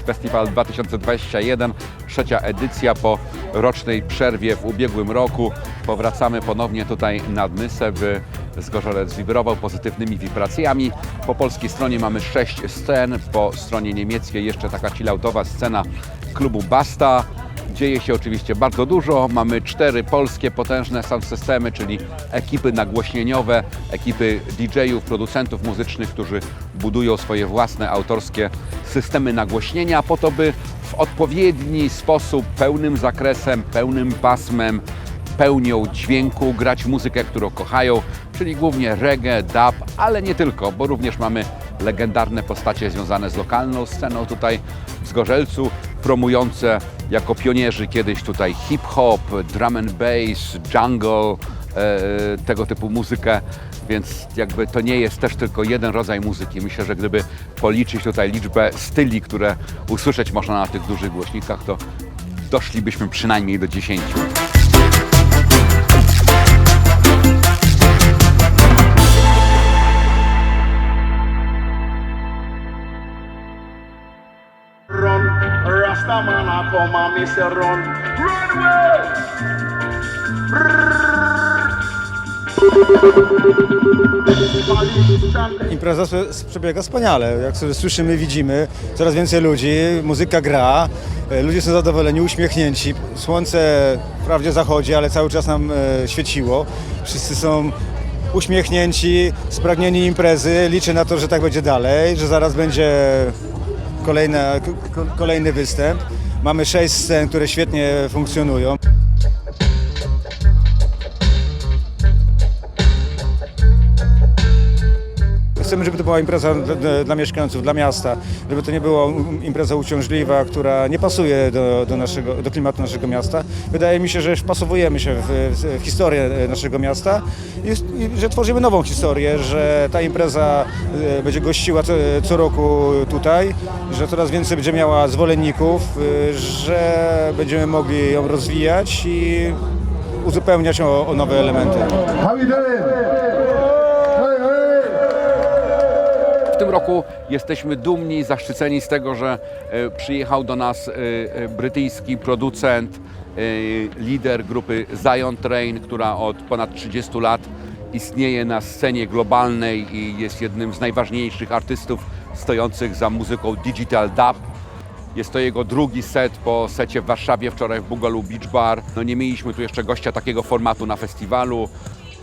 Street Festival 2021, trzecia edycja po rocznej przerwie w ubiegłym roku. Powracamy ponownie tutaj nad Nysę, by Zgorzelec wibrował pozytywnymi wibracjami. Po polskiej stronie mamy sześć scen, po stronie niemieckiej jeszcze taka chilloutowa scena klubu Basta. Dzieje się oczywiście bardzo dużo. Mamy cztery polskie potężne sound systemy, czyli ekipy nagłośnieniowe, ekipy DJ-ów, producentów muzycznych, którzy budują swoje własne autorskie systemy nagłośnienia po to, by w odpowiedni sposób, pełnym zakresem, pełnym pasmem, pełnią dźwięku grać muzykę, którą kochają, czyli głównie reggae, dub, ale nie tylko, bo również mamy legendarne postacie związane z lokalną sceną tutaj w Zgorzelcu, promujące jako pionierzy kiedyś tutaj hip-hop, drum and bass, jungle, e, tego typu muzykę, więc jakby to nie jest też tylko jeden rodzaj muzyki. Myślę, że gdyby policzyć tutaj liczbę styli, które usłyszeć można na tych dużych głośnikach, to doszlibyśmy przynajmniej do 10. come and me run. Run. Impreza przebiega wspaniale. Jak słyszymy, widzimy, coraz więcej ludzi, muzyka gra, e, ludzie są zadowoleni, uśmiechnięci. Słońce wprawdzie zachodzi, ale cały czas nam e, świeciło. Wszyscy są uśmiechnięci, spragnieni imprezy. Liczę na to, że tak będzie dalej, że zaraz będzie kolejna, ko- kolejny występ. Mamy sześć scen, które świetnie funkcjonują. Chcemy, żeby to była impreza dla, dla- mieszkańców, dla miasta, żeby to nie była impreza uciążliwa, która nie pasuje do, do, naszego, do klimatu naszego miasta. Wydaje mi się, że wpasowujemy się w, w historię e, naszego miasta i, i że tworzymy nową historię, że ta impreza e, będzie gościła co, co roku tutaj, że coraz więcej będzie miała zwolenników, e, że będziemy mogli ją rozwijać i uzupełniać o, o nowe elementy. Tym roku jesteśmy dumni, zaszczyceni z tego, że e, przyjechał do nas e, e, brytyjski producent, lider grupy Zion Train, która od ponad 30 lat istnieje na scenie globalnej i jest jednym z najważniejszych artystów stojących za muzyką Digital Dub. Jest to jego drugi set po secie w Warszawie, wczoraj w Boogaloo Beach Bar. No nie mieliśmy tu jeszcze gościa takiego formatu na festiwalu.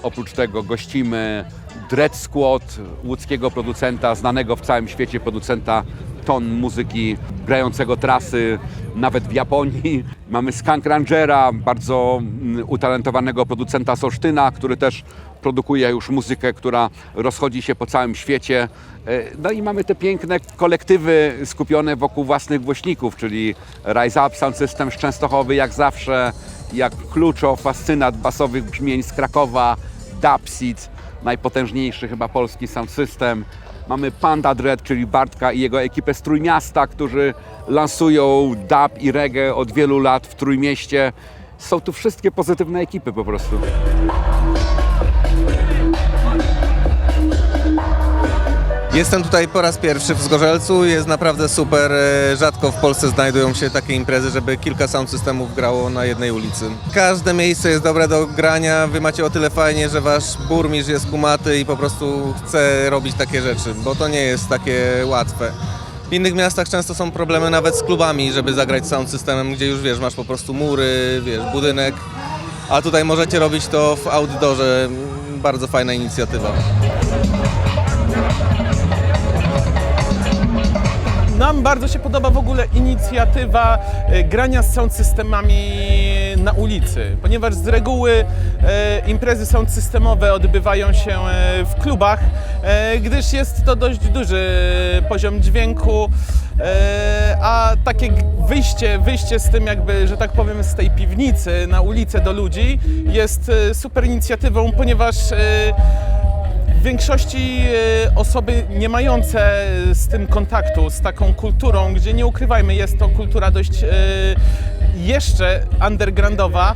Oprócz tego gościmy Dread Squad, łódzkiego producenta, znanego w całym świecie producenta ton muzyki, grającego trasy nawet w Japonii. Mamy Skunk Rangera, bardzo mm, utalentowanego producenta z Olsztyna, który też produkuje już muzykę, która rozchodzi się po całym świecie. E, No i mamy te piękne kolektywy skupione wokół własnych głośników, czyli Rise Up Sound System z Częstochowy jak zawsze, jak Kluczo, fascynat basowych brzmień z Krakowa, Dubseed, najpotężniejszy chyba polski sound system. Mamy Panda Dread, czyli Bartka i jego ekipę z Trójmiasta, którzy lansują dub i reggae od wielu lat w Trójmieście. Są tu wszystkie pozytywne ekipy po prostu. Jestem tutaj po raz pierwszy w Zgorzelcu, jest naprawdę super. e, Rzadko w Polsce znajdują się takie imprezy, żeby kilka sound systemów grało na jednej ulicy. Każde miejsce jest dobre do grania, wy macie o tyle fajnie, że wasz burmistrz jest kumaty i po prostu chce robić takie rzeczy, bo to nie jest takie łatwe. W innych miastach często są problemy nawet z klubami, żeby zagrać sound systemem, gdzie już wiesz, masz po prostu mury, wiesz, budynek, a tutaj możecie robić to w outdoorze. Bardzo fajna inicjatywa. Nam bardzo się podoba w ogóle inicjatywa e, grania z sound systemami na ulicy, ponieważ z reguły e, imprezy sound systemowe odbywają się e, w klubach, gdyż jest to dość duży poziom dźwięku, a takie wyjście, wyjście z tym jakby, że tak powiem, z tej piwnicy na ulicę do ludzi jest super inicjatywą, ponieważ w większości e, osoby nie mające z tym kontaktu, z taką kulturą, gdzie nie ukrywajmy, jest to kultura dość e, jeszcze undergroundowa,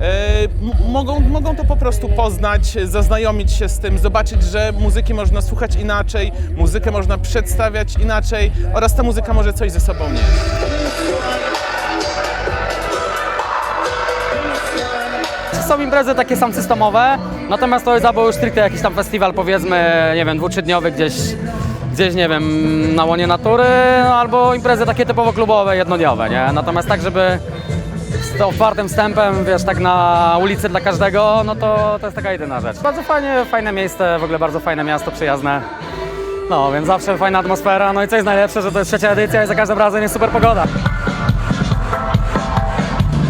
e, mogą, mogą to po prostu poznać, zaznajomić się z tym, zobaczyć, że muzyki można słuchać inaczej, muzykę można przedstawiać inaczej oraz ta muzyka może coś ze sobą nieść. Są imprezy takie sam systemowe, natomiast to jest albo już stricte jakiś tam festiwal powiedzmy, nie wiem, dwu-trzydniowy gdzieś, gdzieś, nie wiem, na łonie natury, no, albo imprezy takie typowo klubowe, jednodniowe, nie? Natomiast tak, żeby z otwartym wstępem, wiesz, tak na ulicy dla każdego, no to, to jest taka jedyna rzecz. Bardzo fajnie, fajne miejsce, w ogóle bardzo fajne miasto, przyjazne. No, więc zawsze fajna atmosfera, no i co jest najlepsze, że to jest trzecia edycja i za każdym razem jest super pogoda.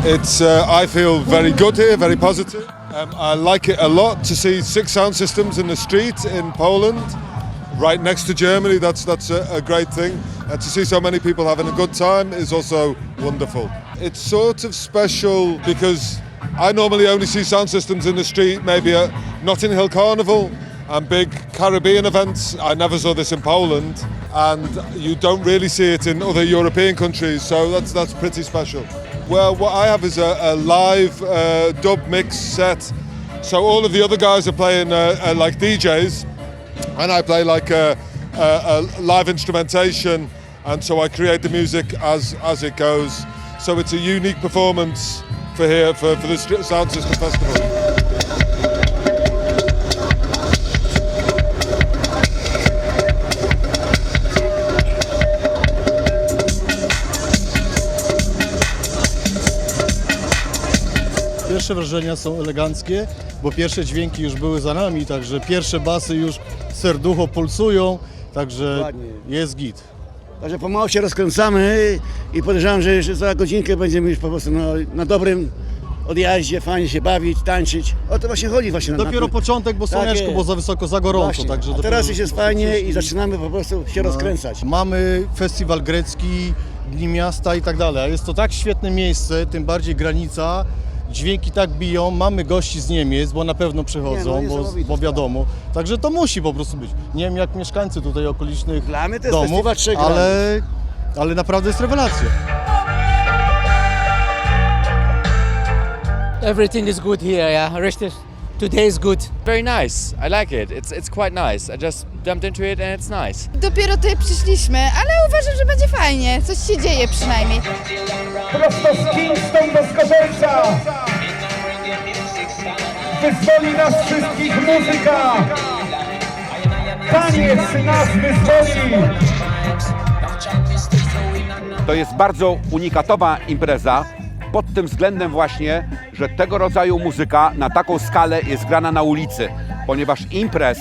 It's uh, I feel very good here, very positive. Um, I like it a lot to see six sound systems in the street in Poland, right next to Germany. That's that's a, a great thing. And to see so many people having a good time is also wonderful. It's sort of special because I normally only see sound systems in the street, maybe at Notting Hill Carnival and big Caribbean events. I never saw this in Poland, and you don't really see it in other European countries. So that's that's pretty special. Well, what I have is a, a live uh, dub mix set. So all of the other guys are playing uh, uh, like DJs, and I play like a, a, a live instrumentation, and so I create the music as as it goes. So it's a unique performance for here for, for the Sound System Festival. Pierwsze wrażenia są eleganckie, bo pierwsze dźwięki już były za nami, także pierwsze basy już serducho pulsują, także Dokładnie. jest git. Także pomału się rozkręcamy i podejrzewam, że jeszcze za godzinkę będziemy już po prostu na, na dobrym odjaździe, fajnie się bawić, tańczyć. O to właśnie chodzi właśnie. na- Dopiero na, początek, bo Tak słoneczko, jest. bo za wysoko, za gorąco, właśnie. także A dopiero- teraz już jest fajnie i zaczynamy po prostu się rozkręcać. Mamy festiwal grecki, Dni Miasta i tak dalej, a jest to tak świetne miejsce, tym bardziej granica, dźwięki tak biją, mamy gości z Niemiec, bo na pewno Nie, no, przychodzą, bo, bo wiadomo, także to musi po prostu być. Nie wiem jak mieszkańcy tutaj okolicznych Dla mnie to jest domów, festiwal trzech ale, ale naprawdę jest rewelacja. Everything is good here, yeah. Rest is, today is good. Very nice. I like it. It's it's quite nice. I just jumped into it and it's nice. Dopiero tutaj przyszliśmy, ale uważam, że będzie fajnie. Coś się dzieje przynajmniej. Prosto z Kingston do Zgorzelca Wyzwoli nas wszystkich muzyka Taniec nas wyzwoli To jest bardzo unikatowa impreza pod tym względem właśnie, że tego rodzaju muzyka na taką skalę jest grana na ulicy, ponieważ imprez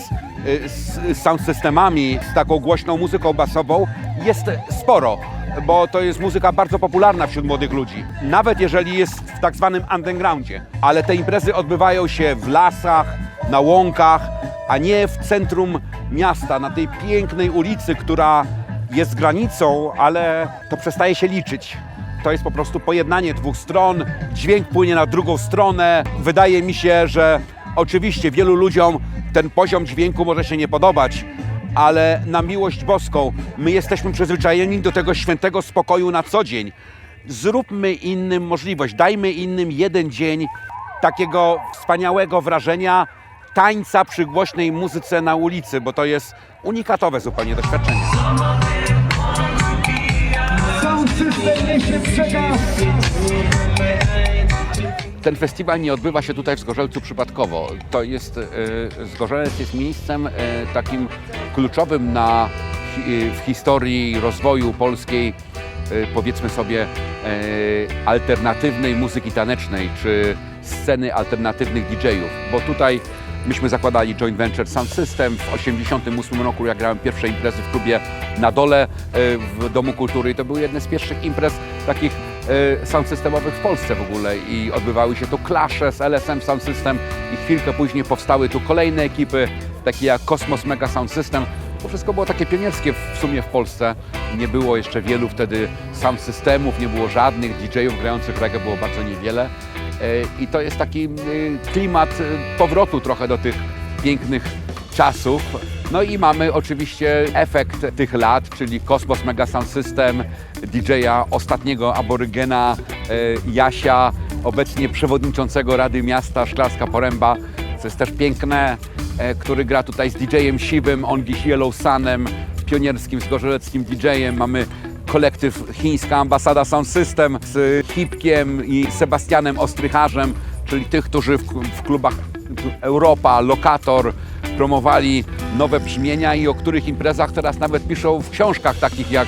y, z, z sound systemami, z taką głośną muzyką basową jest sporo, bo to jest muzyka bardzo popularna wśród młodych ludzi, nawet jeżeli jest w tak zwanym undergroundzie, ale te imprezy odbywają się w lasach, na łąkach, a nie w centrum miasta, na tej pięknej ulicy, która jest granicą, ale to przestaje się liczyć. To jest po prostu pojednanie dwóch stron, dźwięk płynie na drugą stronę. Wydaje mi się, że oczywiście wielu ludziom ten poziom dźwięku może się nie podobać, ale na miłość boską my jesteśmy przyzwyczajeni do tego świętego spokoju na co dzień. Zróbmy innym możliwość, dajmy innym jeden dzień takiego wspaniałego wrażenia tańca przy głośnej muzyce na ulicy, bo to jest unikatowe zupełnie doświadczenie. Niesie przekaz Ten festiwal nie odbywa się tutaj w Zgorzelcu przypadkowo. To jest, e, Zgorzelec jest miejscem e, takim kluczowym na, hi- w historii rozwoju polskiej, e, powiedzmy sobie, e, alternatywnej muzyki tanecznej, czy sceny alternatywnych DJ-ów, bo tutaj myśmy zakładali joint venture Sound System. W 1988 roku ja grałem pierwsze imprezy w klubie na dole e, w Domu Kultury i to były jedne z pierwszych imprez takich e, sound systemowych w Polsce w ogóle i odbywały się tu klasze z LSM Sound System i chwilkę później powstały tu kolejne ekipy, takie jak Cosmos Mega Sound System. To wszystko było takie pionierskie w sumie w Polsce. Nie było jeszcze wielu wtedy sound systemów, nie było żadnych DJ-ów grających reggae, było bardzo niewiele. E, I to jest taki klimat y, powrotu trochę do tych pięknych czasów. No i mamy oczywiście efekt tych lat, czyli Cosmos Mega Sound System, DJ-a ostatniego aborygena e, Jasia, obecnie przewodniczącego Rady Miasta Szklarska Poręba, co jest też piękne, e, który gra tutaj z DJ-em Siwym, on dziś Yellow Sunem, pionierskim, zgorzeleckim DJ-em. Mamy kolektyw Chińska Ambasada Sound System z Hipkiem i Sebastianem Ostrycharzem, czyli tych, którzy w, w klubach Europa, Lokator promowali nowe brzmienia i o których imprezach teraz nawet piszą w książkach takich jak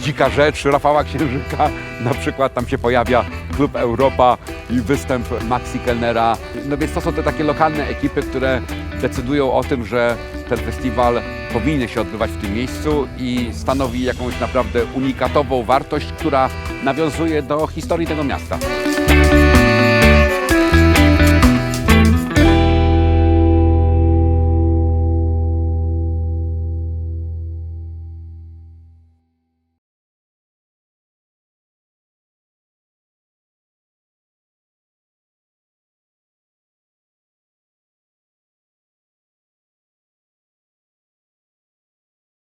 Dzika Rzecz Rafała Księżyka. Na przykład tam się pojawia Klub Europa i występ Maxi Kellnera. No więc to są te takie lokalne ekipy, które decydują o tym, że ten festiwal powinien się odbywać w tym miejscu i stanowi jakąś naprawdę unikatową wartość, która nawiązuje do historii tego miasta.